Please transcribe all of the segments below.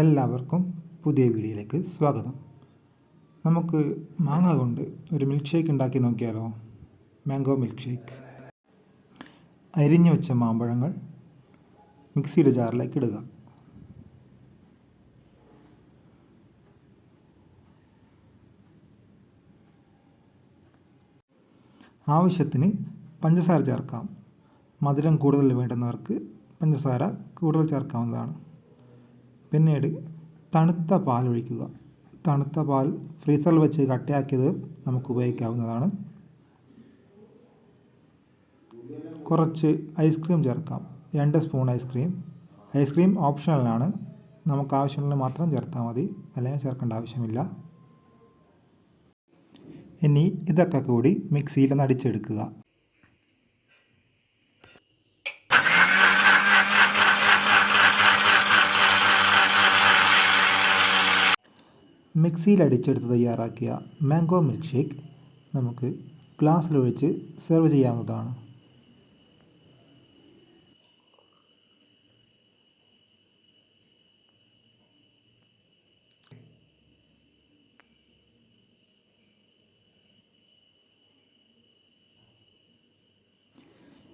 എല്ലാവർക്കും പുതിയ വീഡിയോയിലേക്ക് സ്വാഗതം. നമുക്ക് മാങ്ങ കൊണ്ട് ഒരു മിൽക്ക് ഷേക്ക് ഉണ്ടാക്കി നോക്കിയാലോ? മാംഗോ മിൽക്ക് ഷേക്ക് അരിഞ്ഞു വെച്ച മാമ്പഴങ്ങൾ മിക്സിയുടെ ജാറിലേക്ക് ഇടുക. ആവശ്യത്തിന് പഞ്ചസാര ചേർക്കാം. മധുരം കൂടുതൽ വേണ്ടുന്നവർക്ക് പഞ്ചസാര കൂടുതൽ ചേർക്കാവുന്നതാണ്. പിന്നീട് തണുത്ത പാൽ ഒഴിക്കുക. തണുത്ത പാൽ ഫ്രീസറിൽ വെച്ച് കട്ടയാക്കിയത് നമുക്ക് ഉപയോഗിക്കാവുന്നതാണ്. കുറച്ച് ഐസ്ക്രീം ചേർക്കാം. രണ്ട് സ്പൂൺ ഐസ്ക്രീം ഐസ്ക്രീം ഓപ്ഷണലാണ് നമുക്ക് ആവശ്യമുള്ള മാത്രം ചേർത്താൽ മതി. അല്ലെങ്കിൽ ചേർക്കേണ്ട ആവശ്യമില്ല. ഇനി ഇതൊക്കെ കൂടി മിക്സിയിൽ ഒന്ന് മിക്സിയിൽ അടിച്ചെടുത്ത് തയ്യാറാക്കിയ മാംഗോ മിൽക്ക് ഷേക്ക് നമുക്ക് ഗ്ലാസ്സിലൊഴിച്ച് സെർവ് ചെയ്യാവുന്നതാണ്.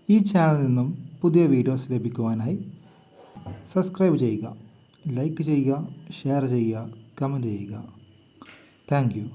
ഈ ചാനലിൽ നിന്നും പുതിയ വീഡിയോസ് ലഭിക്കുവാനായി സബ്സ്ക്രൈബ് ചെയ്യുക. ലൈക്ക് ചെയ്യുക ഷെയർ ചെയ്യുക കമന്റ് ചെയ്യുക. Thank you